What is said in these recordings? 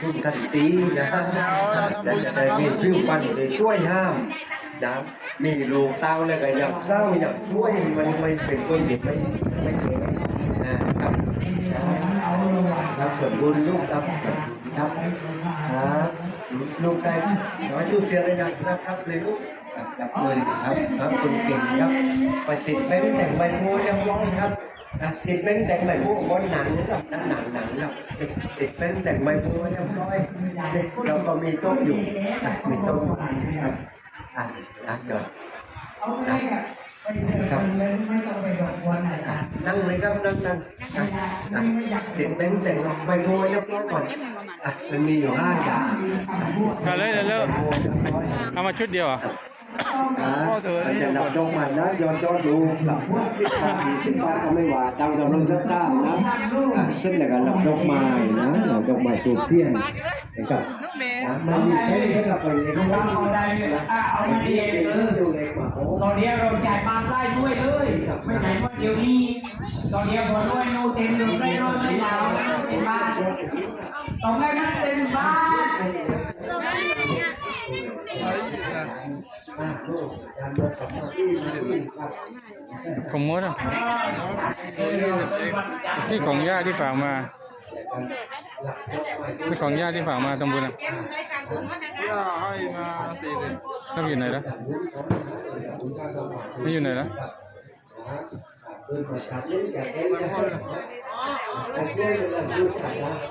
ทุกทันทีนะแต่จะได้มีผิวพรรณที่ช่วยห้ามนะมีลูกเต้าแล้วก็ยังเศร้าอยังช่วยมันไม่เป็นคนเด็กไม่ไม่เก่งนะครับครับส่วนบุญลูกครับครับครับลูกได้น้อยชูเชียร์เลยนะครับครับเลยลูกครับเลยครับครับคนเก่งครับ ไปติดแบงค์แต่งใบโพยังร้อยครับ นะติดแบงค์แต่งใบโพบนหนังนะครับหนังหนังหนังครับติดแบงค์แต่งใบโพยังร้อยเราก็มีโต๊ะอยู่อะมีโต๊ะอยู่ครับอะนะเดี๋ยวนะครับอะนั่งเลยครับนั่งนั่งอะอะติดแบงค์แต่งใบโพยังร้อยก่อนอะมันมีอยู่ห้าอย่างเอาเลยเร็วๆเอามาชุดเดียวเหรอะ อ่าอาจจะนับจงใหม่นะย้อนจอดูหลับสิบบาทยี่สิบบาทก็ไม่ว่าตามกำลังศรัทธานะอะเส้นแล้วก็หลับดอกไม้นะหลับดอกไม้จูบเทียนนะครับอะมันมีแค่นี้ก็ไปเลยข้างล่างเอาได้เลยอะเอามันดีมีเลเยยอยู่ในกว่าโอ้ตอนนี้เราจ่ายมาได้ด้วยเลยไม่ใช่ว่าเดี๋ยวนี้ตอนนี้พอด้วยโนเต็มเลยได้ร้อยไม่ดาวเต็มบ้านตอนแรกนั้นเต็มบ้าน ของมดอะที่ของญาติที่ฝากมาที่ของญาติที่ฝากมาสมบูรณ์อะย่าให้มาสี่เดือนท่านอยู่ไหนละท่านอยู่ไหนละ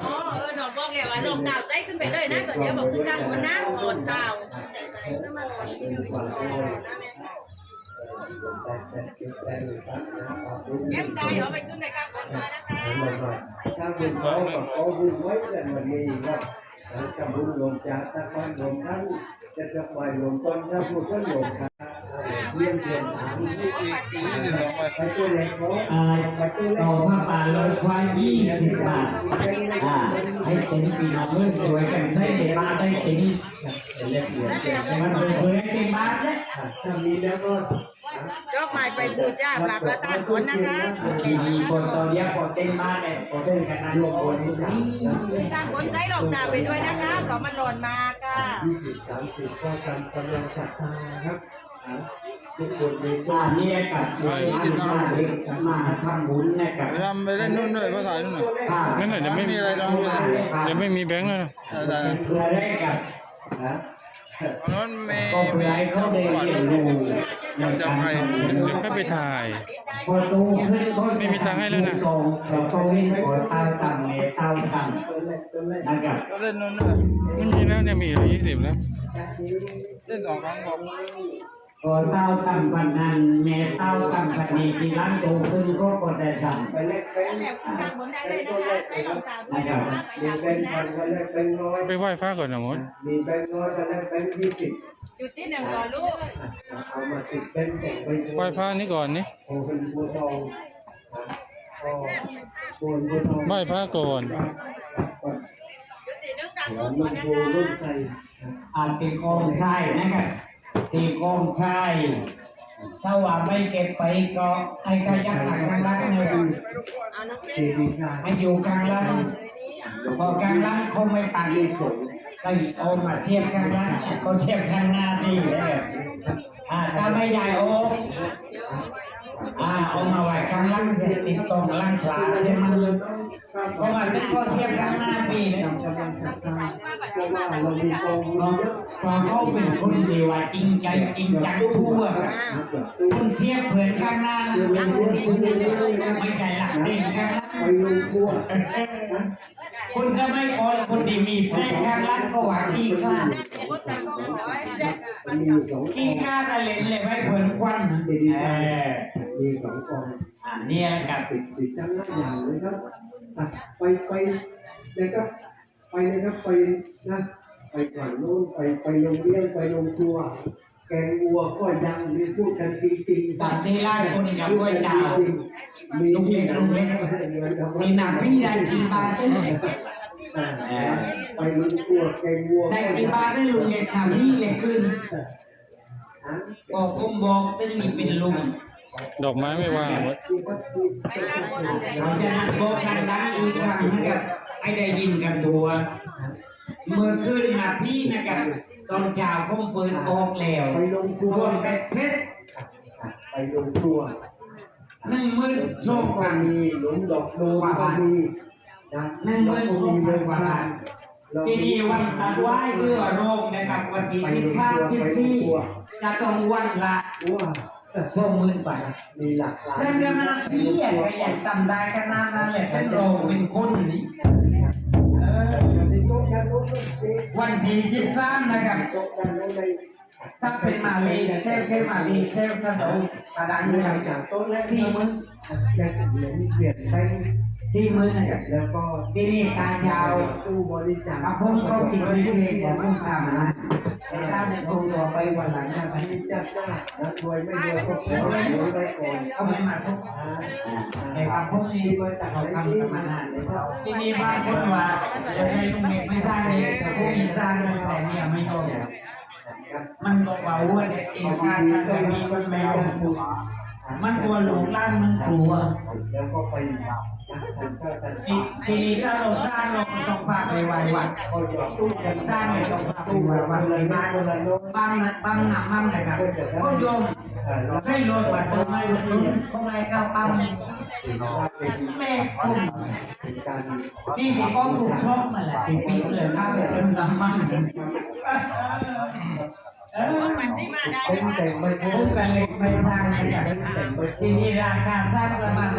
ออเออดอกบอกแล้วอ่าดอกดาวใจขึ้นไปเลยนะตอนนี้บอกขึ้นกลางบนนะบนดาว แย้มได้เอาไปขึ้นในข้างบนมานะคะถ้าบุญเขากับขอบุญไว้กันมันมีว่าจะบุญลงจากตะวันลงทั้งจะจะปล่อยลงต้นถ้าพูดก็ลงครับ เลี้ยงเพียงถามอีกอีกยี่สิบสองไปตัวเล็กเขาอ่าเอาผ้าป่าลอยควายยี่สิบบาทอ่าให้เต็มปีน้องเมื่อสวยกันใช้ในบ้านได้เต็มเล็กเลือเกินแต่มันเป็นเผยเต็มบ้านเลยถ้ามีแล้วก็ยกไม้ไปบูชาปราบประทานผลนะคะทีดีคนตอนเดียวพอเต็มบ้านเลยพอเต็มขนาดลงบนนี่ข้างบนใช้ลงดาไปด้วยนะคะเพราะมันหล่นมาค่ะยี่สิบสามสิบก็กำกำลังศรัทธาครับ ทุกคนมีบ้านนี้กับบ้านเล็กมาทำบุญนะครับไปทำไปเล่นนู่นด้วยภาษานู่นหน่อยนั่นน่ะเดี๋ยวไม่มีอะไรน้องเลยเดี๋ยวไม่มีแบงค์แล้วนะได้เพื่อได้กับนะตอนนั้นมีก็เพื่อให้เขาได้เรียนรู้ในการทำบุญเดี๋ยวค่ไปถ่ายพอโตขึ้นก็ไม่มีตังค์ให้แล้วนะเราโตขึ้นขอต้าตังเลยเต้าตังตัวเล็กตัวเล็กนะครับก็เล่นนู่นด้วยไม่มีแล้วเนี่ยมียี่สิบแล้วเล่นสองครั้งบอก ขอเต้าตังพันนันแม่เต้าตังพันนี้ที่ร้านโตขึ้นก็กดได้ตังไปเล็กเป็นแล้วข้างบนได้เลยนะคะใช้ลงดาวด้วยนะคะไปมีดาวเป็นนะพันก็เล็กเป็นร้อยไปไหว้พระก่อนนะมดมีแบงค์น้อยก็เล็กเป็นยี่สิบจุดที่หนึ่งรอลูกเอามาติดเป็นแต่งไปไหว้พระนี่ก่อนนี่โอ้เป็นบัวทองก็บนบัวทองไหว้พระก่อนจุดที่หนึ่งข้างบหัวนก่ลูอนกนะโบรุ่นคะไทยอาตีโกงใช่นะครับ ตีโกงใช่ถ้าว่าไม่เก็บไปก็ไอ้กายักหลังข้างล่างเนี่ยเอาน้องเจเล่นดีย์ชาให้อยู่กลางล่างพอกลางล่างคงไม่ตัดก็โอมาเชียบข้างล่างก็เชียบข้างหน้าดีเลยอ่าถ้าไม่ใหญ่โอ้ อ่าเอามาไว้ข้างล่างติดตรงล่างขวาใช่ไหมก็มาถึงก็เทียบข้างหน้าดีเลยกำลังศรัทธาเพราะว่าเรามีกองเพราะเพราะเขาเป็นคนดีว่าจริงใจจริงจังทั่วคุณเทียบเผื่อนข้างหน้าไม่ใช่หลักเองข้างล่างไปลงทั่วคุณจะไม่พอคนที่มีแพร่ข้างล่างก็หวังที่ข้าพุทธกองร้อยมันมีอยู่สองกที่องข้าตะเลนเลยไม่เผื่อนควันเออ มีสองกองอ่าเนี่ยกับติดติดจังหน้าอย่างเลยครับอะไปไปเลยครับ ไปเลยครับไปนะไปก่อนโน้นไปไปโรงเรียนไปโรงครัว แกงวัวก็ยังมีพูดกันจริงๆตอนที่ไล่คนกับกล้วยเจ้ามีลุงเล็กลุงเล็กมีหนักพี่ได้กี่บาทได้อ่าไปโรงครัวแกงวัวได้กี่บาทได้ลุงเล็กหนักพี่เล็กขึ้นอะบอกผมบอกตึงนี่เป็นลุง ดอกไม้ไม่ว่างอะมดที่วัดที่เราจะนัดบอกกันดังอีกครั้งนะครับให้ได้ยินกันทั่วเมื่อคืนนะพี่นะครับตอนเช้าผมเปิดออกแล้วไปลงครัวรวมเป็นเซ็ตไปลงครัวหนึ่งหมื่นโชคก็กันมีหลุมดอกโลก็มีนะหนึ่งหมื่นโชคกันกว่าล้านที่นี่วันตัดไหว้เรือโรงนะครับวันที่สิบห้าสิบที่จะต้องวันละว้า สองหมื่นบาทมีหลักหลายเรื่องเดียวนะพี่อะก็อยากจำได้ขนาดนั้นแหละเป็นโรงเป็นคนนี่เออโต๊ะยันโต๊ะเต๊ะวันที่สิบสามนะครับโต๊ะยันโต๊ะในถ้าเป็นมาลีเทพเทพมาลีเทพสะดงกระดังเรื่เรื่อองงจากโต๊ะแรกสี่หมื่นและเหรียญเปลี่ยนไปสี่หมื่นนะครับแล้วก็ที่นี่การยาวตู้บริจาคกับผมก็คิดไม่เพลงของผมทำนะแต่ ถ้าในกรงต่อไปวันหลังนะพันธุ์จัดหน้าแล้วรวยไม่รวยก็ขอให้รวยไปก่อนก็ไม่มาทุกแต่กับพวกนี้เขาทำกันมานานเลยที่นี่บ้านคนว่าจะให้ลุงเมฆไม่สร้างเลยแต่พวกมีสร้างแต่เนี่ยไม่ยอมมันบอกว่าอ้วนเด็กเองการทำแบบนี้มันแมว มันกลัวหลงล่างมันกลัวแล้วก็ไปทำทีนี้ถ้าเราสร้างเราต้องพาไปไหว้วัดก็หยอดตู้กันสร้างเนี่ยต้องพาไปไหว้วัดเลยบ้าบางนัดบางหนักมั่งนครับก็โยมให้รถบัตรเติมไม่รถลุ้นไม่เข้าปั๊มแม่คุณที่ที่ก็ถูกชอบมาแหละที่ปีเลยข้าไปเติมน้ำมัน มันที่มาได้เป็นแต่งไม่ผมกันเลยไม่สร้างนะครับทีนี้ราคาสร้างประมาณ